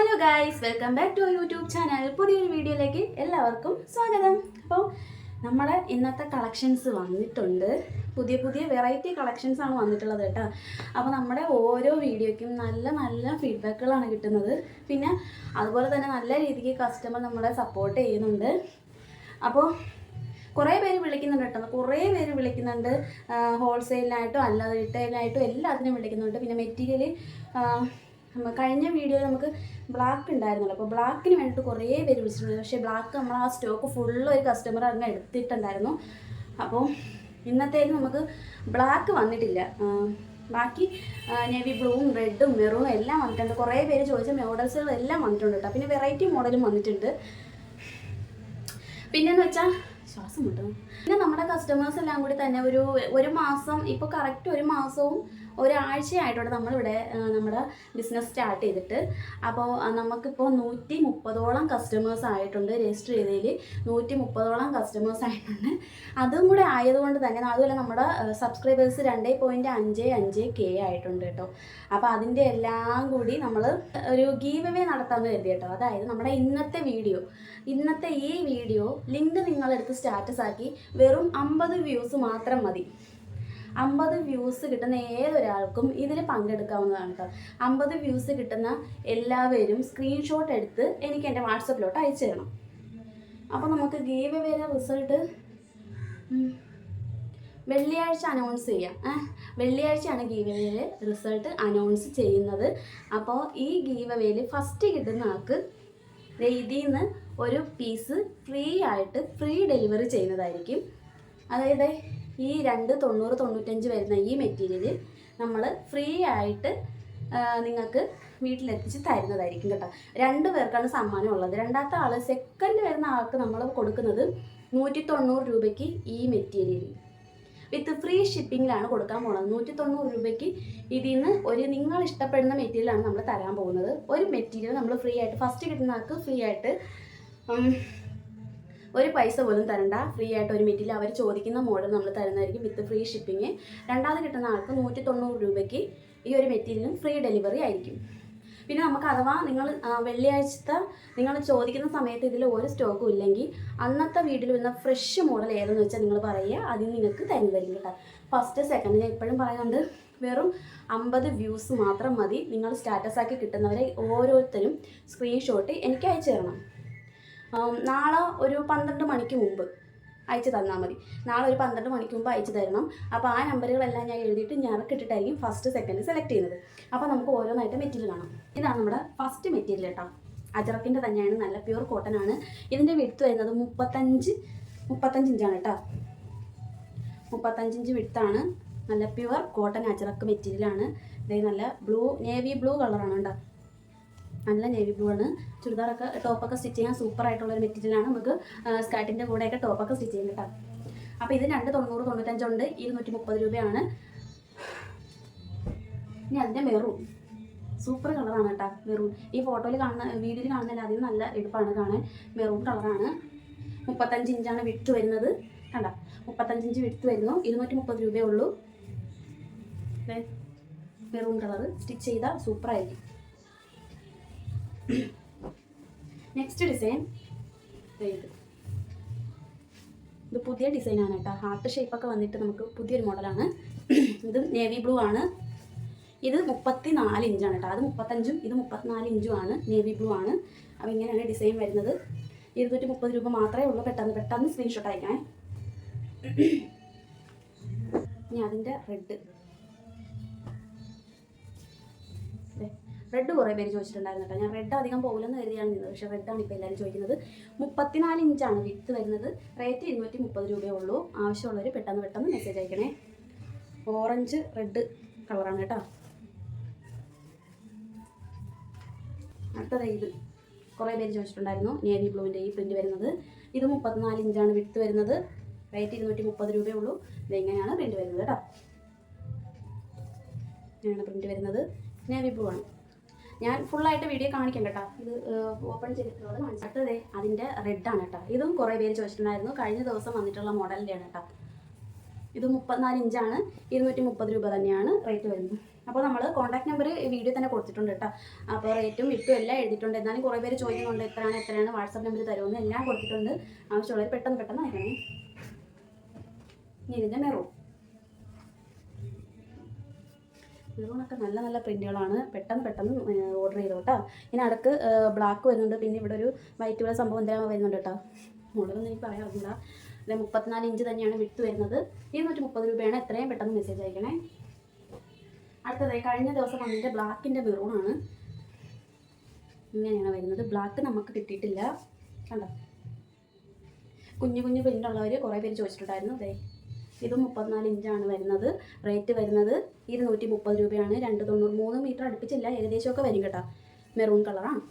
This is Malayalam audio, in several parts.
Hello guys welcome back to YouTube channel പുതിയൊരു വീഡിയോയിലേക്ക് എല്ലാവർക്കും സ്വാഗതം. അപ്പോൾ നമ്മുടെ ഇന്നത്തെ കളക്ഷൻസ് വന്നിട്ടുണ്ട്. പുതിയ പുതിയ വെറൈറ്റി കളക്ഷൻസ് ആണ് വന്നിട്ടുള്ളത് കേട്ടോ. അപ്പോൾ നമ്മുടെ ഓരോ വീഡിയോയ്ക്കും നല്ല നല്ല ഫീഡ്ബാക്കുകളാണ് കിട്ടുന്നത്. പിന്നെ അതുപോലെ തന്നെ നല്ല രീതിക്ക് കസ്റ്റമർ നമ്മളെ സപ്പോർട്ട് ചെയ്യുന്നുണ്ട്. അപ്പോൾ കുറേ പേര് വിളിക്കുന്നുണ്ട് കേട്ടോ. കുറേ പേര് വിളിക്കുന്നുണ്ട്. ഹോൾസെയിലിനായിട്ടും അല്ലാതെ റീറ്റെയിലായിട്ടും എല്ലാത്തിനും വിളിക്കുന്നുണ്ട്. പിന്നെ മെറ്റീരിയൽ കഴിഞ്ഞ വീഡിയോയിൽ നമുക്ക് ബ്ലാക്ക് ഉണ്ടായിരുന്നല്ലോ അപ്പോൾ ബ്ലാക്കിന് വേണ്ടിയിട്ട് കുറേ പേര് വിളിച്ചിട്ടുണ്ട്. പക്ഷേ ബ്ലാക്ക് നമ്മൾ ആ സ്റ്റോക്ക് ഫുള്ള് ഒരു കസ്റ്റമർ അങ്ങ് എടുത്തിട്ടുണ്ടായിരുന്നു. അപ്പോൾ ഇന്നത്തേന് നമുക്ക് ബ്ലാക്ക് വന്നിട്ടില്ല. ബാക്കി നേവി ബ്ലൂവും റെഡും മെറൂണും എല്ലാം വന്നിട്ടുണ്ട്. കുറേ പേര് ചോദിച്ച മോഡൽസുകൾ എല്ലാം വന്നിട്ടുണ്ട് കേട്ടോ പിന്നെ വെറൈറ്റി മോഡലും വന്നിട്ടുണ്ട്. പിന്നെന്ന് വെച്ചാൽ ശ്വാസം കിട്ടും പിന്നെ നമ്മുടെ കസ്റ്റമേഴ്സ് എല്ലാം കൂടി തന്നെ ഒരു ഒരു മാസം ഇപ്പോൾ കറക്റ്റ് ഒരു മാസവും ഒരാഴ്ചയായിട്ടുണ്ട് നമ്മളിവിടെ നമ്മുടെ ബിസിനസ് സ്റ്റാർട്ട് ചെയ്തിട്ട്. അപ്പോൾ നമുക്കിപ്പോൾ നൂറ്റി മുപ്പതോളം കസ്റ്റമേഴ്സ് ആയിട്ടുണ്ട് രജിസ്റ്റർ ചെയ്തതിൽ നൂറ്റി മുപ്പതോളം കസ്റ്റമേഴ്സ് ആയിട്ടുണ്ട്. അതും കൂടെ ആയതുകൊണ്ട് തന്നെ അതുപോലെ നമ്മുടെ സബ്സ്ക്രൈബേഴ്സ് രണ്ടേ പോയിന്റ് അഞ്ച് അഞ്ച് കെ ആയിട്ടുണ്ട് കേട്ടോ. അപ്പോൾ അതിന്റെ എല്ലാം കൂടി നമ്മൾ ഒരു ഗീവ് അവേ നടത്താമെന്ന് കരുതി കേട്ടോ. അതായത് നമ്മുടെ ഇന്നത്തെ വീഡിയോ ഇന്നത്തെ ഈ വീഡിയോ ലിങ്ക് നിങ്ങളെടുത്ത് സ്റ്റാറ്റസ് ആക്കി വെറും അമ്പത് വ്യൂസ് മാത്രം മതി. അമ്പത് വ്യൂസ് കിട്ടുന്ന ഏതൊരാൾക്കും ഇതിൽ പങ്കെടുക്കാവുന്നതാണ് കേട്ടോ അമ്പത് വ്യൂസ് കിട്ടുന്ന എല്ലാവരും സ്ക്രീൻഷോട്ട് എടുത്ത് എനിക്ക് എന്റെ വാട്സപ്പിലോട്ട് അയച്ചു തരണം. അപ്പോൾ നമുക്ക് ഗീവ് അവയുടെ റിസൾട്ട് വെള്ളിയാഴ്ച അനൗൺസ് ചെയ്യാം? വെള്ളിയാഴ്ചയാണ് ഗീവ് അവയിൽ റിസൾട്ട് അനൗൺസ് ചെയ്യുന്നത്. അപ്പോൾ ഈ ഗീവ് അവയിൽ ഫസ്റ്റ് കിട്ടുന്ന ആൾക്ക് ഇതിൽ നിന്ന് ഒരു പീസ് ഫ്രീ ആയിട്ട് ഫ്രീ ഡെലിവറി ചെയ്യുന്നതായിരിക്കും. അതായത് ഈ രണ്ട് തൊണ്ണൂറ് തൊണ്ണൂറ്റഞ്ച് വരുന്ന ഈ മെറ്റീരിയൽ നമ്മൾ ഫ്രീ ആയിട്ട് നിങ്ങൾക്ക് വീട്ടിലെത്തിച്ച് തരുന്നതായിരിക്കും കേട്ടോ. രണ്ട് പേർക്കാണ് സമ്മാനം ഉള്ളത്. രണ്ടാമത്തെ ആൾ സെക്കൻഡ് വരുന്ന ആൾക്ക് നമ്മൾ കൊടുക്കുന്നത് നൂറ്റി തൊണ്ണൂറ് രൂപയ്ക്ക് ഈ മെറ്റീരിയൽ വിത്ത് ഫ്രീ ഷിപ്പിങ്ങിലാണ് കൊടുക്കാൻ പോകുന്നത് നൂറ്റി തൊണ്ണൂറ് രൂപയ്ക്ക് ഇതിൽ നിന്ന് ഒരു നിങ്ങൾ ഇഷ്ടപ്പെടുന്ന മെറ്റീരിയലാണ് നമ്മൾ തരാൻ പോകുന്നത്. ഒരു മെറ്റീരിയൽ നമ്മൾ ഫ്രീ ആയിട്ട് ഫസ്റ്റ് കിട്ടുന്ന ആൾക്ക് ഫ്രീ ആയിട്ട് ഒരു പൈസ പോലും തരണ്ട. ഫ്രീ ആയിട്ട് ഒരു മെറ്റീരിയൽ അവർ ചോദിക്കുന്ന മോഡൽ നമ്മൾ തരുന്നതായിരിക്കും വിത്ത് ഫ്രീ ഷിപ്പിംഗ് രണ്ടാമത് കിട്ടുന്ന ആൾക്ക് നൂറ്റി തൊണ്ണൂറ് രൂപയ്ക്ക് ഈ ഒരു മെറ്റീരിയലും ഫ്രീ ഡെലിവറി ആയിരിക്കും. പിന്നെ നമുക്ക് അഥവാ നിങ്ങൾ വെള്ളിയാഴ്ചത്തെ നിങ്ങൾ ചോദിക്കുന്ന സമയത്ത് ഇതിൽ ഒരു സ്റ്റോക്കും ഇല്ലെങ്കിൽ അന്നത്തെ വീട്ടിൽ വരുന്ന ഫ്രഷ് മോഡൽ ഏതെന്ന് വെച്ചാൽ നിങ്ങൾ പറയുക. അതിന് നിങ്ങൾക്ക് തരുന്നതായിരിക്കും കേട്ടോ. ഫസ്റ്റ് സെക്കൻഡ് ഞാൻ എപ്പോഴും പറയുന്നുണ്ട്. വെറും അമ്പത് വ്യൂസ് മാത്രം മതി. നിങ്ങൾ സ്റ്റാറ്റസ് ആക്കി കിട്ടുന്നവരെ ഓരോരുത്തരും സ്ക്രീൻഷോട്ട് എനിക്ക് അയച്ചു തരണം. നാളെ ഒരു പന്ത്രണ്ട് മണിക്ക് മുമ്പ് അയച്ചു തന്നാൽ മതി. നാളെ ഒരു പന്ത്രണ്ട് മണിക്ക് മുമ്പ് അയച്ചു തരണം. അപ്പോൾ ആ നമ്പറുകളെല്ലാം ഞാൻ എഴുതിയിട്ട് ഞറക്കിട്ടിട്ടായിരിക്കും ഫസ്റ്റ് സെക്കൻഡ് സെലക്ട് ചെയ്യുന്നത്. അപ്പോൾ നമുക്ക് ഓരോന്നായിട്ട് മെറ്റീരിയൽ കാണാം. ഇതാണ് നമ്മുടെ ഫസ്റ്റ് മെറ്റീരിയൽ കേട്ടോ അജറക്കിന്റെ തന്നെയാണ് നല്ല പ്യൂർ കോട്ടൺ ആണ്. ഇതിന്റെ വിടുത്ത് വരുന്നത് മുപ്പത്തഞ്ച് മുപ്പത്തഞ്ച് ഇഞ്ചാണ് കേട്ടോ മുപ്പത്തഞ്ച് ഇഞ്ച് വിടുത്താണ് നല്ല പ്യുവർ കോട്ടൺ അജറക്ക് മെറ്റീരിയലാണ് ഇതേ നല്ല ബ്ലൂ നേവി ബ്ലൂ കളറാണ് കേട്ടോ നല്ല നേവി ബ്ലൂ ആണ്. ചുരിദാറൊക്കെ ടോപ്പൊക്കെ സ്റ്റിച്ച് ചെയ്യാൻ സൂപ്പർ ആയിട്ടുള്ള ഒരു മെറ്റീരിയലാണ്. നമുക്ക് സ്കർട്ടിന്റെ കൂടെയൊക്കെ ടോപ്പൊക്കെ സ്റ്റിച്ച് ചെയ്യാൻ കേട്ടോ. അപ്പോൾ ഇത് രണ്ട് തൊണ്ണൂറ് തൊണ്ണൂറ്റഞ്ചുണ്ട്. ഇരുന്നൂറ്റി മുപ്പത് രൂപയാണ്. ഇനി അതിന്റെ മെറൂൺ. സൂപ്പർ കളറാണ് കേട്ടോ മെറൂൺ. ഈ ഫോട്ടോയിൽ കാണുന്ന വീഡിയോയിൽ കാണുന്നതിൽ അധികം നല്ല എടുപ്പാണ് കാണാൻ. മെറൂൺ കളറാണ്. മുപ്പത്തഞ്ച് ഇഞ്ചാണ് വിട്ട് വരുന്നത്. കണ്ട? മുപ്പത്തഞ്ച് ഇഞ്ച് വിട്ട് വരുന്നു. ഇരുന്നൂറ്റി മുപ്പത് രൂപയേ ഉള്ളൂ. മെറൂൺ കളർ സ്റ്റിച്ച് ചെയ്താൽ സൂപ്പറായിരിക്കും. നെക്സ്റ്റ് ഡിസൈൻ ഇത്. ഇത് പുതിയ ഡിസൈനാണ് കേട്ടോ. ഹാർട്ട് ഷേപ്പൊക്കെ വന്നിട്ട് നമുക്ക് പുതിയൊരു മോഡലാണ് ഇത് നേവി ബ്ലൂ ആണ്. ഇത് മുപ്പത്തി നാല് ഇഞ്ചാണ് കേട്ടോ. അത് മുപ്പത്തഞ്ചും ഇത് മുപ്പത്തിനാല് ഇഞ്ചും ആണ്. നേവി ബ്ലൂ ആണ്. അപ്പോൾ ഇങ്ങനെയാണ് ഡിസൈൻ വരുന്നത്. ഇരുന്നൂറ്റി മുപ്പത് രൂപ മാത്രമേ ഉള്ളൂ. പെട്ടെന്ന് പെട്ടെന്ന് സ്ക്രീൻഷോട്ട് അയക്കണേ. ഇനി അതിന്റെ റെഡ് റെഡ് കുറേ പേര് ചോദിച്ചിട്ടുണ്ടായിരുന്നു കേട്ടോ. ഞാൻ റെഡ് അധികം പോകില്ലെന്ന് കരുതിയാണ് നിന്നത് പക്ഷേ റെഡാണ് ഇപ്പോൾ എല്ലാവരും ചോദിക്കുന്നത്. മുപ്പത്തിനാല് ഇഞ്ചാണ് വിത്ത് വരുന്നത്. റേറ്റ് ഇരുന്നൂറ്റി മുപ്പത് രൂപയേ ഉള്ളൂ. ആവശ്യമുള്ളവർ പെട്ടെന്ന് പെട്ടെന്ന് മെസ്സേജ് അയക്കണേ. ഓറഞ്ച് റെഡ് കളറാണ് കേട്ടോ. അടുത്തത് ഇത്. കുറേ പേര് ചോദിച്ചിട്ടുണ്ടായിരുന്നു. നേവി ബ്ലൂവിന്റെ ഈ പ്രിന്റ് വരുന്നത്. ഇത് മുപ്പത്തിനാല് ഇഞ്ചാണ് വിട്ട് വരുന്നത്. റേറ്റ് ഇരുന്നൂറ്റി മുപ്പത് രൂപയേ ഉള്ളൂ. ഇതെങ്ങനെയാണ് പ്രിന്റ് വരുന്നത് കേട്ടോ? ഇങ്ങനെയാണ് പ്രിന്റ് വരുന്നത്. നേവി ബ്ലൂ ആണ്. ഞാൻ ഫുള്ളായിട്ട് വീഡിയോ കാണിക്കാം കേട്ടോ ഇത് ഓപ്പൺ ചെയ്തിട്ടുള്ളത് കാണിച്ചിട്ടതേ അതിന്റെ റെഡാണ് കേട്ടോ ഇതും കുറേ പേര് ചോദിച്ചിട്ടുണ്ടായിരുന്നു. കഴിഞ്ഞ ദിവസം വന്നിട്ടുള്ള മോഡലിന്റെയാണ് കേട്ടോ ഇത് മുപ്പത്തിനാല് ഇഞ്ചാണ് ഇരുന്നൂറ്റി മുപ്പത് രൂപ തന്നെയാണ് റേറ്റ് വരുന്നത്. അപ്പോൾ നമ്മൾ കോൺടാക്ട് നമ്പർ വീഡിയോ തന്നെ കൊടുത്തിട്ടുണ്ട് കേട്ടോ അപ്പോൾ റേറ്റും ഇട്ടും എല്ലാം എഴുതിയിട്ടുണ്ട്. എന്നാലും കുറേ പേര് ചോദിക്കുന്നുണ്ട് എത്രയാണ് എത്രയാണ് വാട്സപ്പ് നമ്പർ തരുമെന്ന് എല്ലാം കൊടുത്തിട്ടുണ്ട്. ആവശ്യമുള്ളവർ പെട്ടെന്ന് പെട്ടെന്ന് അയക്കണേ. ഇനി ഇതിന്റെ മെറൂൺ മെറൂണൊക്കെ നല്ല നല്ല പ്രിന്റുകളാണ് പെട്ടെന്ന് പെട്ടെന്ന് ഓർഡർ ചെയ്തു കേട്ടോ ഇനി അടക്ക് ബ്ലാക്ക് വരുന്നുണ്ട്. പിന്നെ ഇവിടെ ഒരു വൈറ്റ് കളർ സംഭവം എന്തെങ്കിലും വരുന്നുണ്ട് കേട്ടോ. മോഡലൊന്നും എനിക്ക് പറയാൻ അറിയില്ല അല്ലെ മുപ്പത്തിനാല് ഇഞ്ച് തന്നെയാണ് വിട്ട് വരുന്നത്. ഇരുന്നൂറ്റി മുപ്പത് രൂപയാണ് എത്രയും പെട്ടെന്ന് മെസ്സേജ് അയക്കണേ. അടുത്തത് കഴിഞ്ഞ ദിവസം വന്നിട്ട് ബ്ലാക്കിന്റെ മെറൂണാണ് ഇങ്ങനെയാണ് വരുന്നത്. ബ്ലാക്ക് നമുക്ക് കിട്ടിയിട്ടില്ല. കണ്ടോ? കുഞ്ഞു കുഞ്ഞു പ്രിന്റുള്ളവർ കുറേ പേര് ചോദിച്ചിട്ടുണ്ടായിരുന്നു. അതെ ഇത് മുപ്പത്തിനാല് ഇഞ്ചാണ് വരുന്നത്. റേറ്റ് വരുന്നത് ഇരുന്നൂറ്റി മുപ്പത് രൂപയാണ്. രണ്ട് തൊണ്ണൂറ് മൂന്ന് മീറ്റർ അടുപ്പിച്ചില്ല. ഏകദേശമൊക്കെ വരും കേട്ടോ. മെറൂൺ കളറാണ്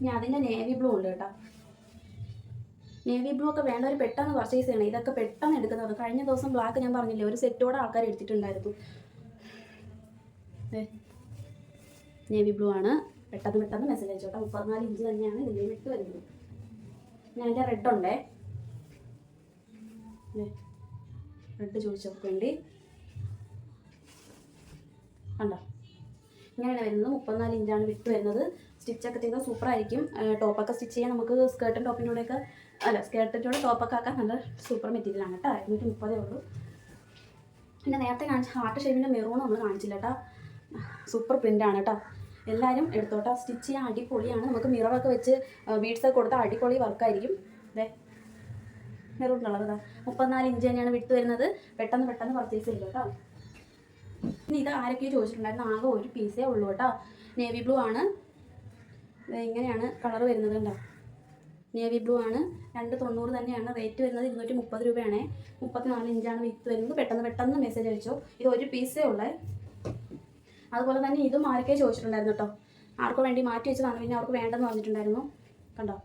ഇനി അതിന്റെ നേവി ബ്ലൂ ഉണ്ട് കേട്ടോ. നേവി ബ്ലൂ ഒക്കെ വേണ്ടവർ പെട്ടെന്ന് പർച്ചേസ് ചെയ്യണം. ഇതൊക്കെ പെട്ടെന്ന് എടുക്കുന്നത് കഴിഞ്ഞ ദിവസം ബ്ലാക്ക് ഞാൻ പറഞ്ഞില്ല ഒരു സെറ്റോടെ ആൾക്കാർ എടുത്തിട്ടുണ്ടായിരുന്നു. നേവി ബ്ലൂ ആണ്. പെട്ടെന്ന് പെട്ടെന്ന് മെസ്സേജ് അയച്ചോട്ടെ. മുപ്പത്തിനാല് ഇഞ്ച് തന്നെയാണ് ഇതിന്റെ വരുന്നത്. ഞാൻ അതിന്റെ റെഡ് ഉണ്ടേ റെഡ് ചോദിച്ചവർക്ക് വേണ്ടി. കണ്ടോ? ഇങ്ങനെയാണ് വരുന്നത്. മുപ്പത്തിനാല് ഇഞ്ചാണ് വിട്ട് വരുന്നത്. സ്റ്റിച്ചൊക്കെ ചെയ്താൽ സൂപ്പർ ആയിരിക്കും. ടോപ്പൊക്കെ സ്റ്റിച്ച് ചെയ്യാൻ നമുക്ക് സ്കേർട്ടും ടോപ്പിന്റെ അല്ല സ്കേർട്ടിന്റെ കൂടെ ടോപ്പൊക്കെ ആക്കാൻ നല്ല സൂപ്പർ മെറ്റീരിയലാണ് കേട്ടോ. ഇരുന്നൂറ്റി മുപ്പതേ ഉള്ളൂ. പിന്നെ നേരത്തെ കാണിച്ച ഹാർട്ട് ഷേപ്പിന്റെ മെറൂൺ നമ്മൾ കാണിച്ചില്ല കേട്ടോ. സൂപ്പർ പ്രിന്റാണ് കേട്ടോ. എല്ലാവരും എടുത്തോട്ടെ. സ്റ്റിച്ച് ചെയ്യാൻ അടിപൊളിയാണ്. നമുക്ക് മിററൊക്കെ വെച്ച് ബീഡ്സ് ഒക്കെ കൊടുത്താൽ അടിപൊളി വർക്കായിരിക്കും അതെ മെറൂൺ കളർ ഇതാ മുപ്പത്തിനാല് ഇഞ്ച് തന്നെയാണ് വിട്ട് വരുന്നത്. പെട്ടെന്ന് പെട്ടെന്ന് പർച്ചേസ് ചെയ്തു കേട്ടോ. ഇനി ഇത് ആരൊക്കെയോ ചോദിച്ചിട്ടുണ്ടായിരുന്നു. ആകെ ഒരു പീസേ ഉള്ളൂ കേട്ടോ. നേവി ബ്ലൂ ആണ്. ഇങ്ങനെയാണ് കളർ വരുന്നത് കേട്ടോ നേവി ബ്ലൂ ആണ്. രണ്ട് തൊണ്ണൂറ് തന്നെയാണ് റേറ്റ് വരുന്നത്. ഇരുന്നൂറ്റി മുപ്പത് രൂപയാണേ. മുപ്പത്തിനാല് ഇഞ്ചാണ് വിത്ത് വരുന്നത്. പെട്ടെന്ന് പെട്ടെന്ന് മെസ്സേജ് അയച്ചോ. ഇത് ഒരു പീസേ ഉള്ളേ. അതുപോലെ തന്നെ ഇതും ആരൊക്കെ ചോദിച്ചിട്ടുണ്ടായിരുന്നു കേട്ടോ. ആർക്കു വേണ്ടി മാറ്റി വെച്ചതാണ്. പിന്നെ അവർക്ക് വേണ്ടെന്ന് പറഞ്ഞിട്ടുണ്ടായിരുന്നു. കണ്ടോ?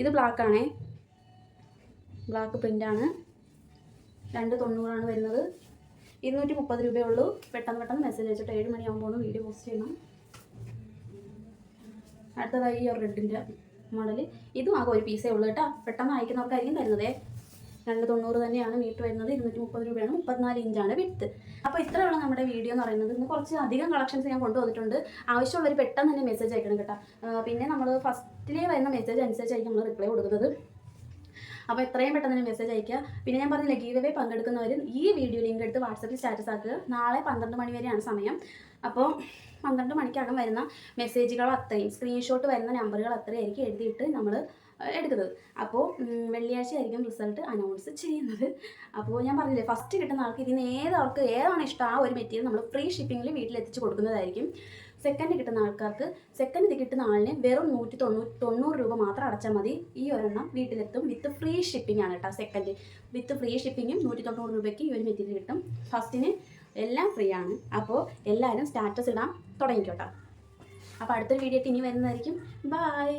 ഇത് ബ്ലാക്ക് ആണേ. ബ്ലാക്ക് പ്രിന്റാണ് രണ്ട് തൊണ്ണൂറാണ് വരുന്നത്. ഇരുന്നൂറ്റി മുപ്പത് രൂപയേ ഉള്ളൂ. പെട്ടെന്ന് പെട്ടെന്ന് മെസ്സേജ് അയച്ചിട്ട് ഏഴ് മണിയാകുമ്പോൾ വീഡിയോ പോസ്റ്റ് ചെയ്യണം. അടുത്തതായി ഈ റെഡിന്റെ മോഡൽ ഇതും ആകെ ഒരു പീസേ ഉള്ളൂ കേട്ടോ. പെട്ടെന്ന് അയക്കുന്നവർക്കായിരിക്കും തരുന്നതേ. രണ്ട് തൊണ്ണൂറ് തന്നെയാണ് മീറ്റർ വരുന്നത്. ഇരുന്നൂറ്റി മുപ്പത് രൂപയാണ്. മുപ്പത്തിനാല് ഇഞ്ചാണ് വിത്ത് അപ്പോൾ ഇത്രയുള്ള നമ്മുടെ വീഡിയോ എന്ന് പറയുന്നത്. ഇന്ന് കുറച്ച് അധികം കളക്ഷൻസ് ഞാൻ കൊണ്ടുവന്നിട്ടുണ്ട്. ആവശ്യമുള്ളവർ പെട്ടെന്ന് തന്നെ മെസ്സേജ് അയക്കണം കേട്ടോ. പിന്നെ നമ്മൾ ഫസ്റ്റിലേ വരുന്ന മെസ്സേജ് അനുസരിച്ചായിരിക്കും നമ്മൾ റിപ്ലൈ കൊടുക്കുന്നത്. അപ്പോൾ എത്രയും പെട്ടെന്ന് തന്നെ മെസ്സേജ് അയക്കുക. പിന്നെ ഞാൻ പറഞ്ഞില്ല ഗീവ് അവേ പങ്കെടുക്കുന്നവർ ഈ വീഡിയോ ലിങ്ക് എടുത്ത് വാട്സപ്പിൽ സ്റ്റാറ്റസ് ആക്കുക. നാളെ പന്ത്രണ്ട് മണി വരെയാണ് സമയം. അപ്പോൾ പന്ത്രണ്ട് മണിക്കകം വരുന്ന മെസ്സേജുകൾ അത്രയും. സ്ക്രീൻഷോട്ട് വരുന്ന നമ്പറുകൾ അത്രയായിരിക്കും എഴുതിയിട്ട് നമ്മൾ എടുക്കുന്നത്. അപ്പോൾ വെള്ളിയാഴ്ച ആയിരിക്കും റിസൾട്ട് അനൗൺസ് ചെയ്യുന്നത്. അപ്പോൾ ഞാൻ പറഞ്ഞില്ലേ ഫസ്റ്റ് കിട്ടുന്ന ആൾക്ക് ഇതിന് ഏതാൾക്ക് ഏതാണ് ഇഷ്ടം ആ ഒരു മെറ്റീരിയൽ നമ്മൾ ഫ്രീ ഷിപ്പിങ്ങിൽ വീട്ടിലെത്തിച്ച് കൊടുക്കുന്നതായിരിക്കും. സെക്കൻഡ് കിട്ടുന്ന ആൾക്കാർക്ക് സെക്കൻഡ് കിട്ടുന്ന ആളിന് വെറും നൂറ്റി തൊണ്ണൂറ്റി തൊണ്ണൂറ് രൂപ മാത്രം അടച്ചാൽ മതി. ഈ ഒരെണ്ണം വീട്ടിലെത്തും വിത്ത് ഫ്രീ ഷിപ്പിംഗ് ആണ് കേട്ടോ സെക്കൻഡ് വിത്ത് ഫ്രീ ഷിപ്പിങ്ങും നൂറ്റി തൊണ്ണൂറ് രൂപയ്ക്ക് ഈ ഒരു മെറ്റീരിയൽ കിട്ടും. ഫസ്റ്റിന് എല്ലാം ഫ്രീ ആണ്. അപ്പോൾ എല്ലാവരും സ്റ്റാറ്റസ് ഇടാൻ തുടങ്ങിക്കോട്ടോ. അപ്പോൾ അടുത്തൊരു വീഡിയോ ഇനി വരുന്നതായിരിക്കും. ബൈ